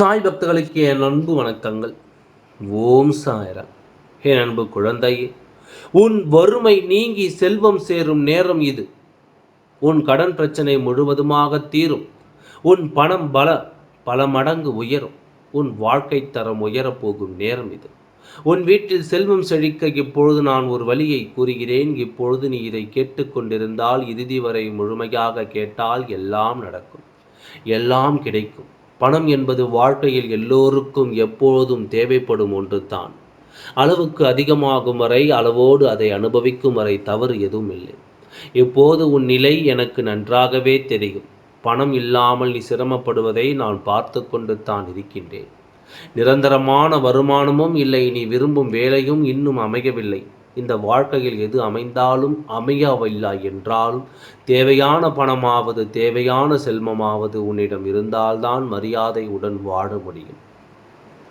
சாய் பக்தர்களுக்கு என் அன்பு வணக்கங்கள். ஓம் சாயரா. என் அன்பு குழந்தையே உன் வறுமை நீங்கி செல்வம் சேரும் நேரம் இது. உன் கடன் பிரச்சனை முழுவதுமாக தீரும். உன் பணம் பல பல மடங்கு உயரும். உன் வாழ்க்கை தரம் உயரப்போகும் நேரம் இது. உன் வீட்டில் செல்வம் செழிக்க இப்பொழுது நான் ஒரு வழியை கூறுகிறேன். இப்பொழுது நீ இதை கேட்டுக்கொண்டிருந்தால் இறுதி வரை முழுமையாக கேட்டால் எல்லாம் நடக்கும். எல்லாம் கிடைக்கும். பணம் என்பது வாழ்க்கையில் எல்லோருக்கும் எப்போதும் தேவைப்படும் ஒன்று தான் அளவுக்கு அதிகமாகும் வரை அளவோடு அதை அனுபவிக்கும் வரை தவறு எதுவும் இல்லை. இப்போது உன் நிலை எனக்கு நன்றாகவே தெரியும். பணம் இல்லாமல் நீ சிரமப்படுவதை நான் பார்த்து கொண்டு தான் இருக்கின்றேன். நிரந்தரமான வருமானமும் இல்லை நீ விரும்பும் வேலையும் இன்னும் அமையவில்லை. இந்த வாழ்க்கையில் எது அமைந்தாலும் அமையவில்லை என்றாலும் தேவையான பணமாவது தேவையான செல்வமாவது உன்னிடம் இருந்தால்தான் மரியாதை உடன் வாழ முடியும்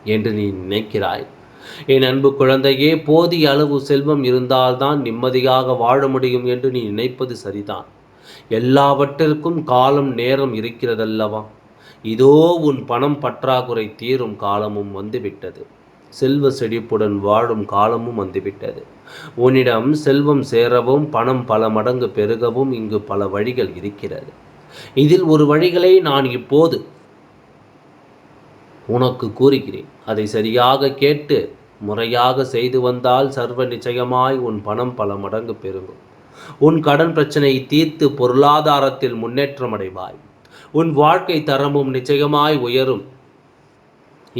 என்று நீ நினைக்கிறாய். என் அன்பு குழந்தையே போதிய அளவு செல்வம் இருந்தால்தான் நிம்மதியாக வாழ முடியும் என்று நீ நினைப்பது சரிதான். எல்லாவற்றிற்கும் காலம் நேரம் இருக்கிறதல்லவா? இதோ உன் பணம் பற்றாக்குறை தீரும் காலமும் வந்துவிட்டது. செல்வ செழிப்புடன் வாழும் காலமும் வந்துவிட்டது. உன்னிடம் செல்வம் சேரவும் பணம் பல மடங்கு பெருகவும் இங்கு பல வழிகள் இருக்கிறது. இதில் ஒரு வழிகளை நான் இப்போது உனக்கு கூறுகிறேன். அதை சரியாக கேட்டு முறையாக செய்து வந்தால் சர்வ நிச்சயமாய் உன் பணம் பல மடங்கு பெருகும். உன் கடன் பிரச்சனையை தீர்த்து பொருளாதாரத்தில் முன்னேற்றம் அடைவாய். உன் வாழ்க்கை தரமும் நிச்சயமாய் உயரும்.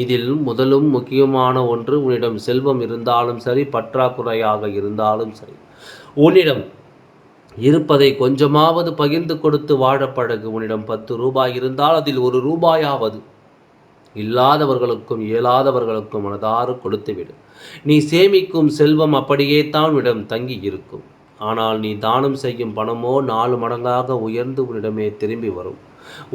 இதில் முதலும் முக்கியமான ஒன்று உன்னிடம் செல்வம் இருந்தாலும் சரி பற்றாக்குறையாக இருந்தாலும் சரி. உன்னிடம் இருப்பதை கொஞ்சமாவது பகிர்ந்து கொடுத்து வாழப்பழகு உன்னிடம் பத்து ரூபாய் இருந்தால் அதில் ஒரு ரூபாயாவது இல்லாதவர்களுக்கும் இயலாதவர்களுக்கும் மனதாறு கொடுத்துவிடு நீ சேமிக்கும் செல்வம் அப்படியே தான் உன்னிடம் தங்கி இருக்கும். ஆனால் நீ தானம் செய்யும் பணமோ நாலு மடங்காக உயர்ந்து உன்னிடமே திரும்பி வரும்.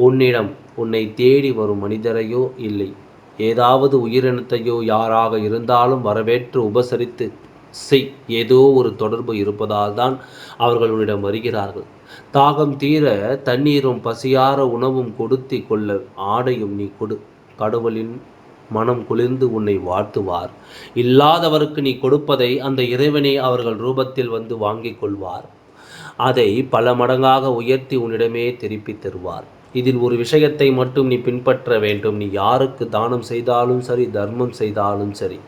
உன்னிடம் உன்னை தேடி வரும் மனிதரையோ இல்லை. ஏதாவது உயிரினத்தையோ யாராக இருந்தாலும் வரவேற்று உபசரித்து செய் ஏதோ ஒரு தொடர்பு இருப்பதால் தான் அவர்கள் உன்னிடம் வருகிறார்கள். தாகம் தீர தண்ணீரும் பசியார உணவும் கொடுத்தி கொள்ள ஆடையும் நீ கொடு. கடவுளின் மனம் குளிர்ந்து உன்னை வாழ்த்துவார். இல்லாதவருக்கு நீ கொடுப்பதை அந்த இறைவனை அவர்கள் ரூபத்தில் வந்து வாங்கிக் கொள்வார். அதை பல மடங்காக உயர்த்தி உன்னிடமே திருப்பி தருவார். இதில் ஒரு விஷயத்தை மட்டும் நீ பின்பற்ற வேண்டும். நீ யாருக்கு தானம் செய்தாலும் சரி தர்மம் செய்தாலும் சரி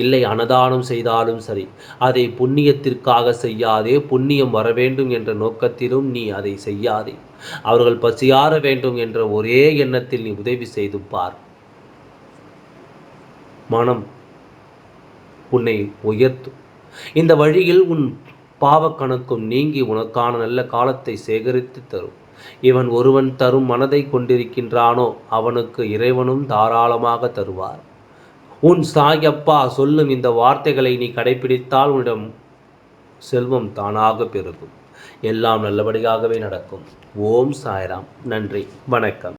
இல்லை அன்னதானம் செய்தாலும் சரி அதை புண்ணியத்திற்காக செய்யாதே புண்ணியம் வர வேண்டும் என்ற நோக்கத்திலும் நீ அதை செய்யாதே. அவர்கள் பசியாற வேண்டும் என்ற ஒரே எண்ணத்தில் நீ உதவி செய்து பார். மனம் உன்னை உயர்த்தும். இந்த வழியில் உன் பாவக்கணக்கும் நீங்கி உனக்கான நல்ல காலத்தை சேகரித்து தரும். இவன் ஒருவன் தரும் மனதை கொண்டிருக்கின்றானோ அவனுக்கு இறைவனும் தாராளமாக தருவார். உன் சாயப்பா சொல்லும் இந்த வார்த்தைகளை நீ கடைபிடித்தால் உன்னிடம் செல்வம் தானாக பெருகும். எல்லாம் நல்லபடியாகவே நடக்கும். ஓம் சாய்ராம். நன்றி. வணக்கம்.